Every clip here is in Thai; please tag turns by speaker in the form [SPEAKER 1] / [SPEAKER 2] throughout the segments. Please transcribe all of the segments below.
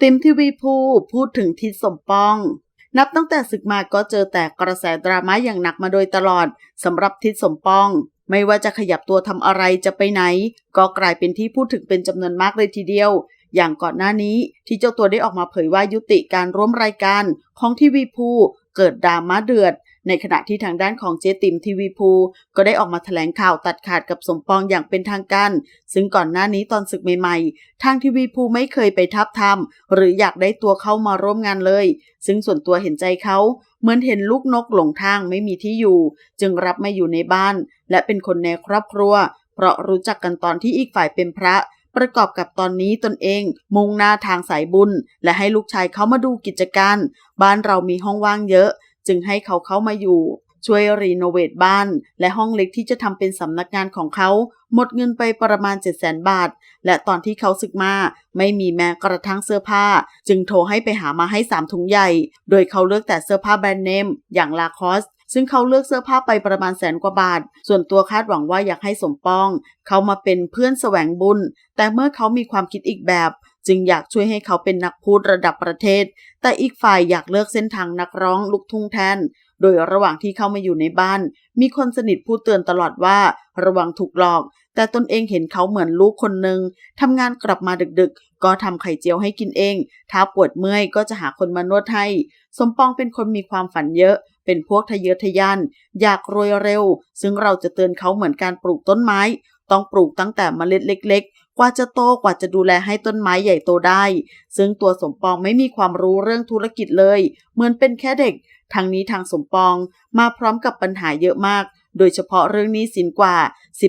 [SPEAKER 1] ติมทีวีภูพูดถึงทิศสมปอง นับตั้งแต่ศึกมาก็เจอแต่กระแสดราม่าอย่างหนักมาโดยตลอดสำหรับทิศสมปอง ไม่ว่าจะขยับตัวทำอะไรจะไปไหน ก็กลายเป็นที่พูดถึงเป็นจำนวนมากเลยทีเดียว อย่างก่อนหน้านี้ที่เจ้าตัวได้ออกมาเผยว่ายุติการร่วมรายการของทีวีภูเกิดดราม่าเดือด ในขณะที่ทางด้านของเจติมทีวีภูก็ได้ออกมาแถลงข่าวตัดขาดกับสมปองอย่างเป็นทางการ ซึ่งก่อนหน้านี้ตอนศึกใหม่ๆ ทางทีวีภูไม่เคยไปทับทามหรืออยากได้ตัวเข้ามาร่วมงานเลย ซึ่งส่วนตัวเห็นใจเขาเหมือนเห็นลูกนกหลงทางไม่มีที่อยู่ จึงรับมาอยู่ในบ้าน และเป็นคนในครอบครัว เพราะรู้จักกันตอนที่อีกฝ่ายเป็นพระประกอบกับตอนนี้ตนเองมุ่งหน้าทางสายบุญ และให้ลูกชายเขามาดูกิจการ บ้านเรามีห้องว่างเยอะ จึงให้เขาเข้ามาอยู่ ช่วยรีโนเวทบ้าน และห้องเล็กที่จะทำเป็นสำนักงานของเขา หมดเงินไปประมาณ 7 0 0 0 0 0 บาท และตอนที่เขาศึกมา ไม่มีแม้กระทั่งเสื้อผ้า จึงโทรให้ไปหามาให้ 3 ถุงใหญ่ โดยเขาเลือกแต่เสื้อผ้าแบรนด์เนมอย่างลาคอสซึ่งเขาเลือกเสื้อผ้าไปประมาณแสนกว่าบาท ส่วนตัวคาดหวังว่าอยากให้สมปอง เขามาเป็นเพื่อนแสวงบุญ แต่เมื่อเขามีความคิดอีกแบบ จึงอยากช่วยให้เขาเป็นนักพูดระดับประเทศ แต่อีกฝ่ายอยากเลือกเส้นทางนักร้องลูกทุ่งแทน โดยระหว่างที่เข้ามาอยู่ในบ้าน มีคนสนิทพูดเตือนตลอดว่า ระวังถูกหลอก แต่ตนเองเห็นเขาเหมือนลูกคนหนึ่งทำงานกลับมาดึกๆ ก็ทำไข่เจียวให้กินเอง ถ้าปวดเมื่อยก็จะหาคนมานวดให้ สมปองเป็นคนมีความฝันเยอะเป็นพวกทะเยอทะยาน อยากรวยเร็ว ซึ่งเราจะเตือนเขาเหมือนการปลูกต้นไม้ ต้องปลูกตั้งแต่เมล็ดเล็กๆ กว่าจะโตกว่าจะดูแลให้ต้นไม้ใหญ่โตได้ ซึ่งตัวสมปองไม่มีความรู้เรื่องธุรกิจเลย เหมือนเป็นแค่เด็ก ทางนี้ทางสมปองมาพร้อมกับปัญหาเยอะมาก โดยเฉพาะเรื่องหนี้สินกว่า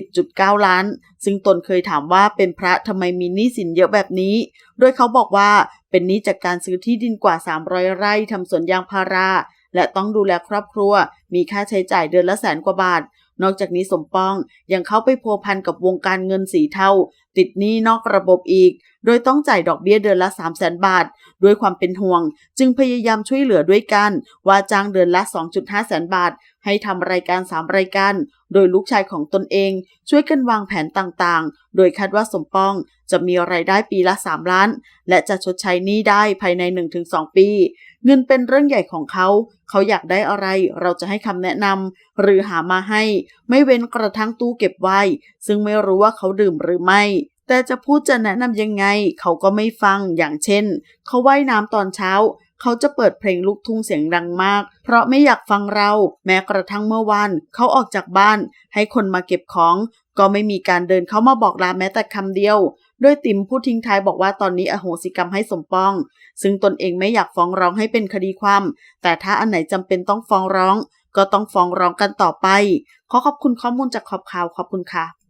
[SPEAKER 1] 10.9 ล้าน ซึ่งตนเคยถามว่าเป็นพระทำไมมีหนี้สินเยอะแบบนี้ โดยเขาบอกว่าเป็นหนี้จากการซื้อที่ดินกว่า 300 ไร่ทำสวนยางพาราและต้องดูแลครอบครัว มีค่าใช้จ่ายเดือนละแสนกว่าบาท นอกจากนี้สมปองยังเข้าไปพัวพันกับวงการเงินสีเทา ติดหนี้นอกระบบอีก โดยต้องจ่ายดอกเบี้ยเดือนละ 3 0 0แสนบาท ด้วยความเป็นห่วง จึงพยายามช่วยเหลือด้วยกัน ว่าจ้างเดือนละ 2.5 แสนบาท ให้ทำรายการ 3 รายการ โดยลูกชายของตนเอง ช่วยกันวางแผนต่างๆ โดยคาดว่าสมปองจะมีรายได้ปีละ 3 ล้าน และจะชดใช้หนี้ได้ภายใน 1-2 ปี เงินเป็นเรื่องใหญ่ของเขา เขาอยากได้อะไรเราจะให้คำแนะนำหรือหามาให้ ไม่เว้นกระทั่งตู้เก็บไว้ ซึ่งไม่รู้ว่าเขาดื่มหรือไม่ แต่จะพูดจะแนะนำยังไง เขาก็ไม่ฟังอย่างเช่น เขาว่ายน้ำตอนเช้า เขาจะเปิดเพลงลูกทุ่งเสียงดังมาก เพราะไม่อยากฟังเรา แม้กระทั่งเมื่อวานเขาออกจากบ้าน ให้คนมาเก็บของ ก็ไม่มีการเดินเขามาบอกลาแม้แต่คำเดียวโดยติ๋มพูดทิ้งท้ายบอกว่าตอนนี้อโหสิกรรมให้สมปอง ซึ่งตนเองไม่อยากฟ้องร้องให้เป็นคดีความ แต่ถ้าอันไหนจำเป็นต้องฟ้องร้อง ก็ต้องฟ้องร้องกันต่อไป ขอขอบคุณข้อมูลจากขอบข่าวขอบคุณค่ะ